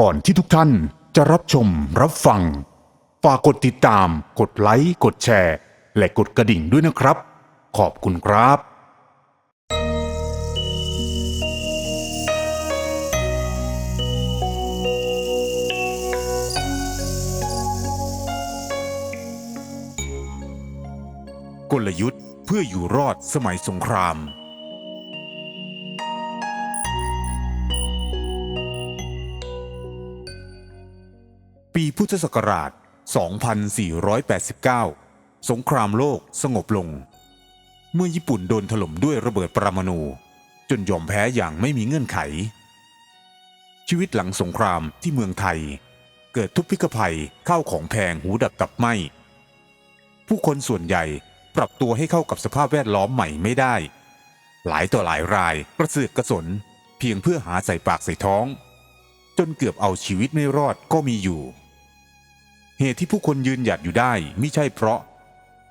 ก่อนที่ทุกท่านจะรับชมรับฟัง ฝากกดติดตาม กดไลค์ กดแชร์ และกดกระดิ่งด้วยนะครับ ขอบคุณครับ กลยุทธ์เพื่ออยู่รอดสมัยสงคราม ปีพุทธศักราช 2489 สงครามโลกสงบลง เมื่อญี่ปุ่นโดนถล่มด้วยระเบิดปรมาณูจนยอมแพ้อย่างไม่มีเงื่อนไข ชีวิตหลังสงครามที่เมืองไทย เกิดทุพพิกภัยข้าวของแพงหูดับตับไหมผู้คนส่วนใหญ่ปรับตัวให้เข้ากับสภาพแวดล้อมใหม่ไม่ได้ หลายต่อหลายรายกระเสือกกระสน เพียงเพื่อหาใส่ปากใส่ท้อง จนเกือบเอาชีวิตไม่รอดก็มีอยู่ เหตุที่ผู้คนยืนหยัดอยู่ได้ไม่ใช่เพราะ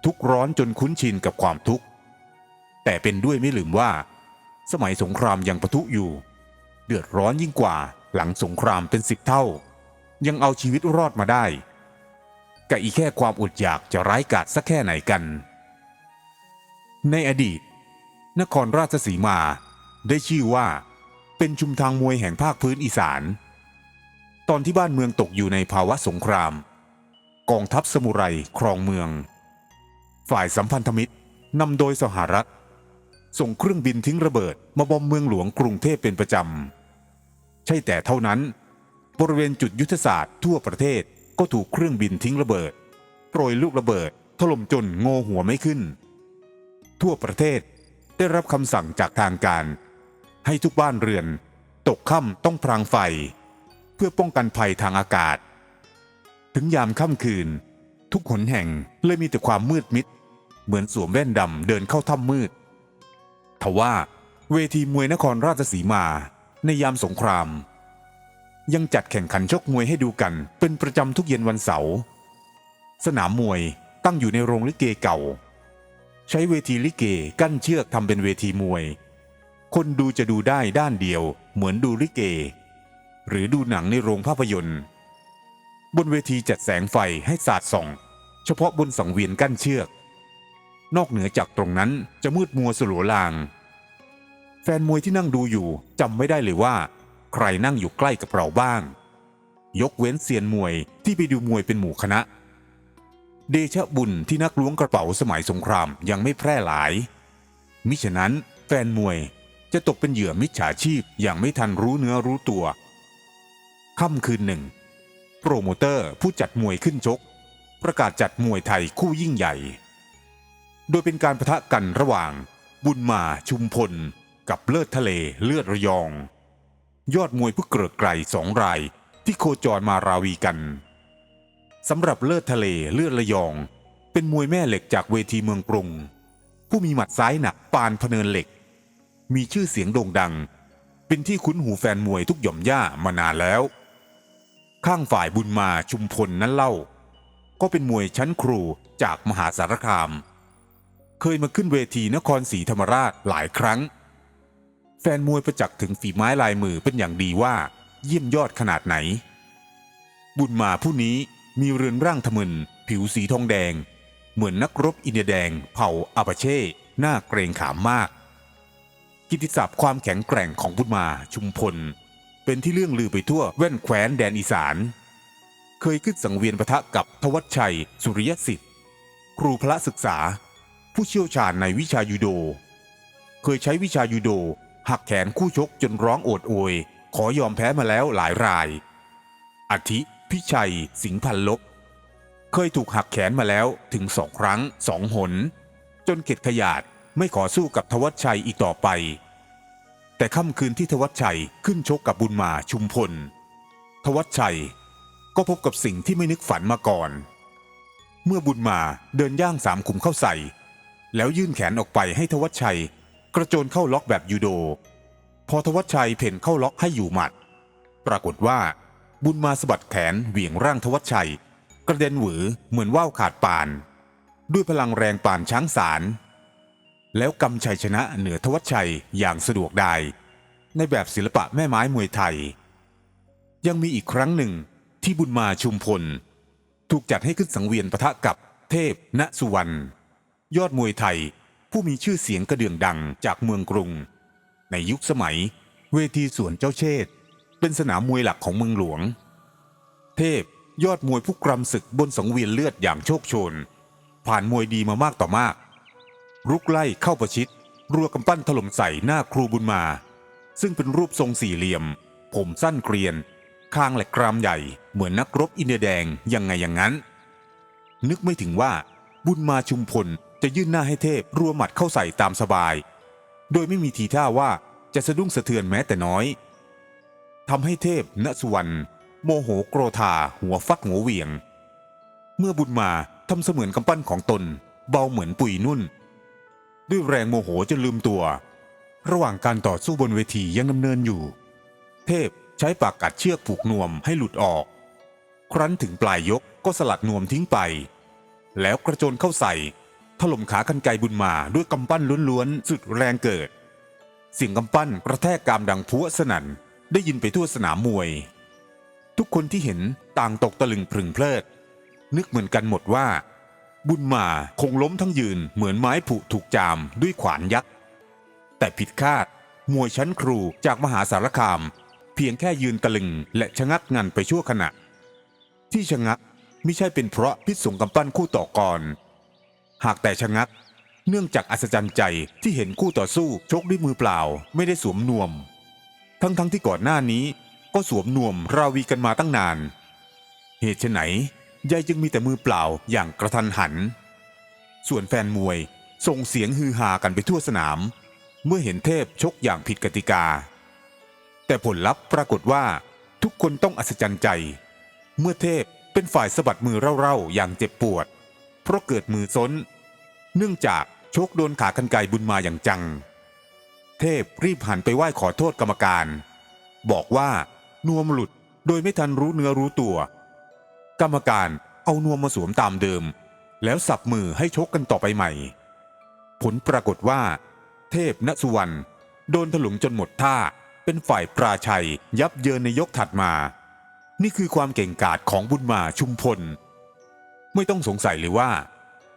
ทุกข์ร้อนจนคุ้นชินกับความทุกข์ แต่เป็นด้วยไม่ลืมว่า สมัยสงครามยังปะทุอยู่ เดือดร้อนยิ่งกว่าหลังสงครามเป็นสิบเท่า ยังเอาชีวิตรอดมาได้กับอีแค่ความอดอยากจะร้ายกาจสักแค่ไหนกัน ในอดีต นครราชสีมาได้ชื่อว่า เป็นชุมทางมวยแห่งภาคพื้นอีสาน ตอนที่บ้านเมืองตกอยู่ในภาวะสงคราม กองทัพสมุไรครองเมือง ฝ่ายสัมพันธมิตรนำโดยสหรัฐ ส่งเครื่องบินทิ้งระเบิดมาบอมเมืองหลวงกรุงเทพเป็นประจำ ใช่แต่เท่านั้น บริเวณจุดยุทธศาสตร์ทั่วประเทศก็ถูกเครื่องบินทิ้งระเบิดโปรยลูกระเบิดถล่มจนโงหัวไม่ขึ้น ทั่วประเทศได้รับคำสั่งจากทางการ ให้ทุกบ้านเรือน ตกค่ำต้องพรางไฟ เพื่อป้องกันภัยทางอากาศ ถึงยามค่ำคืน ทุกหนแห่งเลยมีแต่ความมืดมิด เหมือนสวมแว่นดำเดินเข้าถ้ำมืด ทว่าเวทีมวยนครราชสีมาในยามสงคราม ยังจัดแข่งขันชกมวยให้ดูกันเป็นประจำทุกเย็นวันเสาร์สนามมวยตั้งอยู่ในโรงลิเกเก่า ใช้เวทีลิเกกั้นเชือกทำเป็นเวทีมวย คนดูจะดูได้ด้านเดียวเหมือนดูลิเก หรือดูหนังในโรงภาพยนตร์ บนเวทีจัดแสงไฟให้สาดส่อง เฉพาะบนสังเวียนกั้นเชือก นอกเหนือจากตรงนั้นจะมืดมัวสลัวลาง แฟนมวยที่นั่งดูอยู่จำไม่ได้เลยว่า ใครนั่งอยู่ใกล้กับเราบ้าง ยกเว้นเซียนมวยที่ไปดูมวยเป็นหมู่คณะ เดชะบุญที่นักล้วงกระเป๋าสมัยสงครามยังไม่แพร่หลาย มิฉะนั้นแฟนมวยจะตกเป็นเหยื่อมิจฉาชีพอย่างไม่ทันรู้เนื้อรู้ตัวค่ำคืนหนึ่ง โปรโมเตอร์ผู้จัดมวยขึ้นชก ประกาศจัดมวยไทยคู่ยิ่งใหญ่ โดยเป็นการประทะกันระหว่าง บุญมาชุมพล กับเลิศทะเลเลือดระยอง ยอดมวยผู้เกริกไกรสองรายที่โคจรมาราวีกันสำหรับเลิศทะเลเลือดระยอง เป็นมวยแม่เหล็กจากเวทีเมืองกรุง ผู้มีหมัดซ้ายหนักปานพเนินเหล็ก มีชื่อเสียงโด่งดัง เป็นที่คุ้นหูแฟนมวยทุกหย่อมย่ามานานแล้ว ข้างฝ่ายบุญมาชุมพลนั้นเล่า ก็เป็นมวยชั้นครูจากมหาสารคาม เคยมาขึ้นเวทีนครศรีธรรมราชหลายครั้ง แฟนมวยประจักษ์ถึงฝีไม้ลายมือเป็นอย่างดีว่า เยี่ยมยอดขนาดไหน บุญมาผู้นี้มีเรือนร่างทะมึนผิวสีทองแดง เหมือนนักรบอินเดียแดง เผ่าอาปาเช่หน้าเกรงขามมาก กิตติศัพท์ความแข็งแกร่งของบุญมาชุมพล เป็นที่เรื่องลือไปทั่วแว่นแคว้นแดนอีสาน เคยขึ้นสังเวียนปะทะกับทวัชชัย สุริยสิทธิ์ ครูพระศึกษา ผู้เชี่ยวชาญในวิชายูโด เคยใช้วิชายูโด หักแขนคู่ชกจนร้องโอดโอย ขอยอมแพ้มาแล้วหลายรายอาทิพิชัย สิงห์พันลบ เคยถูกหักแขนมาแล้วถึงสองครั้งสองหน จนเข็ดขยาดไม่ขอสู้กับทวัชชัยอีกต่อไป แต่ค่ำคืนที่ทวัชชัยขึ้นชกกับบุญมาชุมพล ทวัชชัยก็พบกับสิ่งที่ไม่นึกฝันมาก่อน เมื่อบุญมาเดินย่างสามขุมเข้าใส่ แล้วยื่นแขนออกไปให้ทวัชชัย กระโจนเข้าล็อกแบบยูโด พอทวัชชัยเพ่นเข้าล็อกให้อยู่หมัด ปรากฏว่า บุญมาสะบัดแขนเหวี่ยงร่างทวัชชัย กระเด็นหวือเหมือนว่าวขาดปาน ด้วยพลังแรงปานช้างสาร แล้วกำชัยชนะเหนือทวัชชัยอย่างสะดวกได้ ในแบบศิลปะแม่ไม้มวยไทย ยังมีอีกครั้งหนึ่งที่บุญมาชุมพล ถูกจัดให้ขึ้นสังเวียนปะทะกับเทพณสุวรรณยอดมวยไทยผู้มีชื่อเสียงกระเดื่องดังจากเมืองกรุง ในยุคสมัย เวทีสวนเจ้าเชษเป็นสนามมวยหลักของเมืองหลวง เทพยอดมวยผู้กรำศึกบนสังเวียนเลือดอย่างโชคโชน ผ่านมวยดีมามากต่อมาก รุกไล่เข้าประชิดรัวกำปั้นถล่มใส่หน้าครูบุญมา ซึ่งเป็นรูปทรงสี่เหลี่ยม ผมสั้นเกรียน คางแหละกรามใหญ่ เหมือนนักรบอินเดียแดงยังไงอย่างนั้น นึกไม่ถึงว่าบุญมาชุมพลจะยื่นหน้าให้เทพรัวหมัดเข้าใส่ตามสบาย โดยไม่มีทีท่าว่าจะสะดุ้งสะเทือนแม้แต่น้อยทำให้เทพณสุวรรณโมโหโกรธาหัวฟัดหัวเวียง เมื่อบุญมาทำเสมือนกำปั้นของตน เบาเหมือนปุยนุ่น ด้วยแรงโมโหจนลืมตัว ระหว่างการต่อสู้บนเวทียังดำเนินอยู่ เทพใช้ปากกัดเชือกผูกนวมให้หลุดออก ครั้นถึงปลายยกก็สลัดนวมทิ้งไป แล้วกระโจนเข้าใส่ ถล่มขากันไกบุญมาด้วยกำปั้นล้วนๆ สุดแรงเกิด เสียงกำปั้นกระแทกกามดังพัวสนั่นได้ยินไปทั่วสนามมวย ทุกคนที่เห็นต่างตกตะลึงพึงเพลิด นึกเหมือนกันหมดว่า บุญมาคงล้มทั้งยืนเหมือนไม้ผุถูกจามด้วยขวานยักษ์ แต่ผิดคาดมวยชั้นครูจากมหาสารคาม เพียงแค่ยืนตะลึงและชะงักงันไปชั่วขณะ ที่ชะงักไม่ใช่เป็นเพราะพิษสงกำปั้นคู่ต่อกรหากแต่ชะงัก เนื่องจากอัศจรรย์ใจที่เห็นคู่ต่อสู้ชกด้วยมือเปล่าไม่ได้สวมนวม ทั้งๆทที่ก่อนหน้านี้ก็สวมนวมราวีกันมาตั้งนาน เหตุไฉน ยายจึงมีแต่มือเปล่าอย่างกระทันหัน ส่วนแฟนมวยส่งเสียงฮือฮากันไปทั่วสนาม เมื่อเห็นเทพชกอย่างผิดกติกา แต่ผลลัพธ์ปรากฏว่าทุกคนต้องอัศจรรย์ใจ เมื่อเทพเป็นฝ่ายสะบัดมือเร่าๆอย่างเจ็บปวด เพราะเกิดมือซ้น เนื่องจากชคโดนขากันไกรบุญมาอย่างจัง เทพรีบหันไปไหว้ขอโทษกรรมการ บอกว่านวมหลุดโดยไม่ทันรู้เนื้อรู้ตัว กรรมการเอานวมมาสวมตามเดิม แล้วสับมือให้ชกกันต่อไปใหม่ ผลปรากฏว่า เทพณสุวรรณโดนถลุงจนหมดท่าเป็นฝ่ายปราชัยยับเยินในยกถัดมา นี่คือความเก่งกาจของบุญมาชุมพล ไม่ต้องสงสัยเลยว่า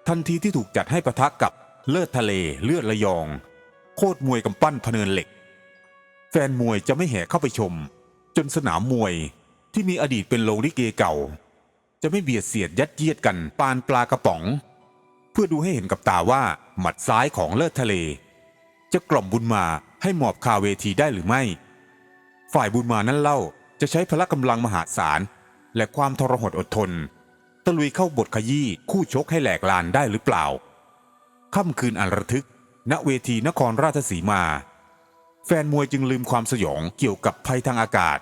ทันทีที่ถูกจัดให้ประทะกับเลิศทะเลเลือดระยอง โคตรมวยกำปั้นพเนินเหล็ก แฟนมวยจะไม่แห่เข้าไปชม จนสนามมวยที่มีอดีตเป็นโรงลิเกเก่า จะไม่เบียดเสียดยัดเยียดกันปานปลากระป๋อง เพื่อดูให้เห็นกับตาว่าหมัดซ้ายของเลิศทะเล จะกล่อมบุญมาให้หมอบคาเวทีได้หรือไม่ ฝ่ายบุญมานั้นเล่าจะใช้พละกำลังมหาศาล และความทรหดอดทน ตะลุยเข้าบทขยี้คู่ชกให้แหลกลานได้หรือเปล่าค่ำคืนอันระทึก ณเวทีนครราชสีมา แฟนมวยจึงลืมความสยองเกี่ยวกับภัยทางอากาศ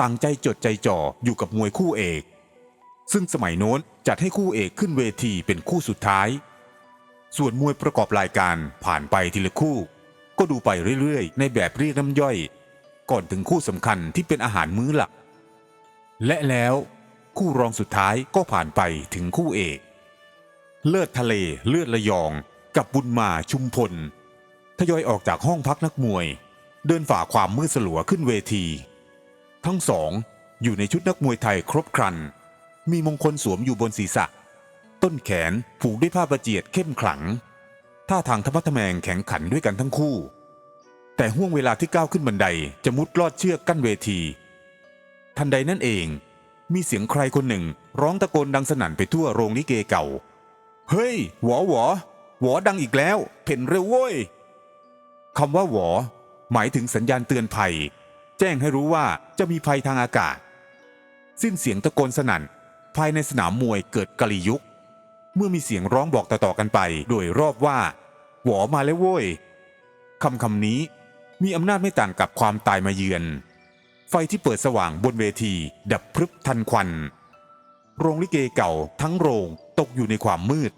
ต่างใจจดใจจ่ออยู่กับมวยคู่เอก ซึ่งสมัยโน้นจัดให้คู่เอกขึ้นเวทีเป็นคู่สุดท้าย ส่วนมวยประกอบรายการผ่านไปทีละคู่ ก็ดูไปเรื่อยๆ ในแบบเรียกน้ำย่อย ก่อนถึงคู่สำคัญที่เป็นอาหารมื้อหลัก และแล้วคู่รองสุดท้ายก็ผ่านไปถึงคู่เอก เลิศทะเลเลือดระยอง กับบุญมาชุมพลทยอยออกจากห้องพักนักมวย เดินฝ่าความมืดสลัวขึ้นเวที ทั้งสองอยู่ในชุดนักมวยไทยครบครัน มีมงคลสวมอยู่บนศีรษะ ต้นแขนผูกด้วยผ้าประเจียดเข้มขลัง ท่าทางธรรมะทแมงแข็งขันด้วยกันทั้งคู่ แต่ห่วงเวลาที่ก้าวขึ้นบันไดจะมุดลอดเชือกกั้นเวที ทันใดนั่นเอง มีเสียงใครคนหนึ่งร้องตะโกนดังสนั่นไปทั่วโรงลิเกเก่า เฮ้ย หวอหวอหวอดังอีกแล้ว เพ่นเร็วโว้ยคำว่าหวอ หมายถึงสัญญาณเตือนภัย แจ้งให้รู้ว่าจะมีภัยทางอากาศ สิ้นเสียงตะโกนสนั่น ภายในสนามมวยเกิดกลียุค เมื่อมีเสียงร้องบอกต่อๆกันไป โดยรอบว่า หวอมาแล้วโว้ยคำคำนี้มีอำนาจไม่ต่างกับความตายมาเยือน ไฟที่เปิดสว่างบนเวที ดับพรึบทันควัน โรงลิเกเก่าทั้งโรงตกอยู่ในความมืด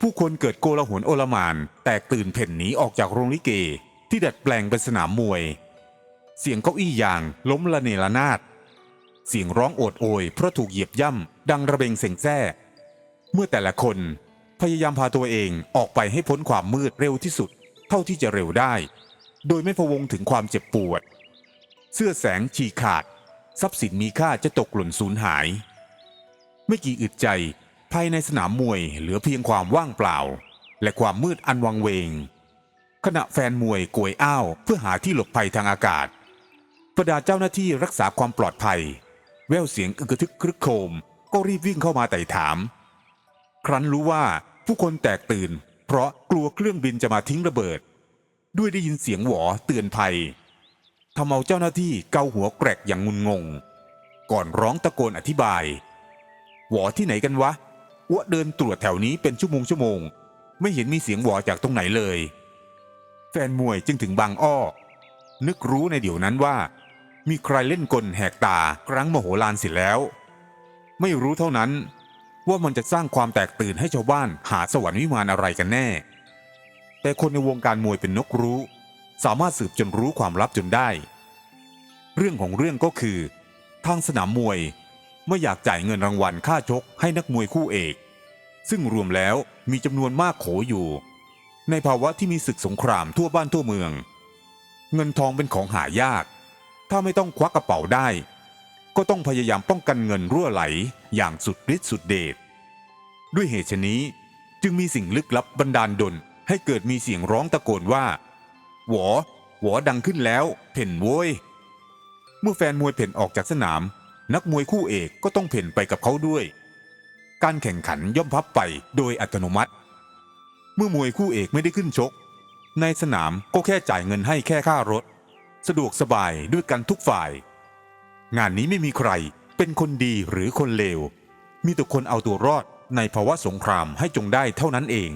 ผู้คนเกิดโกลาหลโอลมาน แตกตื่นเพ่นหนีออกจากโรงลิเกที่ดัดแปลงเป็นสนามมวย เสียงเก้าอี้ยางล้มละเนระนาด เสียงร้องโอดโอย เพราะถูกเหยียบย่ำดังระเบงเสียงแจ้เมื่อแต่ละคนพยายามพาตัวเองออกไปให้พ้นความมืดเร็วที่สุด เท่าที่จะเร็วได้ โดยไม่พะวงถึงความเจ็บปวด เสื้อแสงฉีกขาด ทรัพย์สินมีค่าจะตกหล่นสูญหาย ไม่กี่อึดใจ ภายในสนามมวยเหลือเพียงความว่างเปล่า และความมืดอันวังเวง ขณะแฟนมวยโกยอ้าว เพื่อหาที่หลบภัยทางอากาศบรรดาเจ้าหน้าที่รักษาความปลอดภัย แววเสียงอึกทึกครึกโครม ก็รีบวิ่งเข้ามาไต่ถาม ครั้นรู้ว่าผู้คนแตกตื่น เพราะกลัวเครื่องบินจะมาทิ้งระเบิด ด้วยได้ยินเสียงหวอเตือนภัยทำเอาเจ้าหน้าที่เกาหัวแกรกอย่างงุนงง ก่อนร้องตะโกนอธิบาย หวอที่ไหนกันวะอ้วเดินตรวจแถวนี้เป็นชั่วโมงชั่วโมง ไม่เห็นมีเสียงหวอจากตรงไหนเลย แฟนมวยจึงถึงบางอ้อ นึกรู้ในเดี๋ยวนั้นว่า มีใครเล่นกลแหกตาครั้งมโหฬารเสร็จแล้ว ไม่รู้เท่านั้นว่ามันจะสร้างความแตกตื่นให้ชาวบ้านหาสวรรค์วิมานอะไรกันแน่ แต่คนในวงการมวยเป็นนกรู้ สามารถสืบจนรู้ความลับจนได้ เรื่องของเรื่องก็คือ ทางสนามมวยไม่อยากจ่ายเงินรางวัลค่าชกให้นักมวยคู่เอก ซึ่งรวมแล้วมีจำนวนมากโขอยู่ ในภาวะที่มีศึกสงครามทั่วบ้านทั่วเมือง เงินทองเป็นของหายาก ถ้าไม่ต้องควักกระเป๋าได้ ก็ต้องพยายามป้องกันเงินรั่วไหลอย่างสุดฤทธิ์สุดเดชด้วยเหตุชนนี้จึงมีสิ่งลึกลับบันดาลดลให้เกิดมีเสียงร้องตะโกนว่า หวอ หวอดังขึ้นแล้ว เพ่นโว้ย เมื่อแฟนมวยเพ่นออกจากสนาม นักมวยคู่เอกก็ต้องเพ่นไปกับเขาด้วย การแข่งขันย่อมพับไปโดยอัตโนมัติ เมื่อมวยคู่เอกไม่ได้ขึ้นชก ในสนามก็แค่จ่ายเงินให้แค่ค่ารถ สะดวกสบายด้วยกันทุกฝ่าย งานนี้ไม่มีใครเป็นคนดีหรือคนเลว มีแต่คนเอาตัวรอดในภาวะสงครามให้จงได้เท่านั้นเอง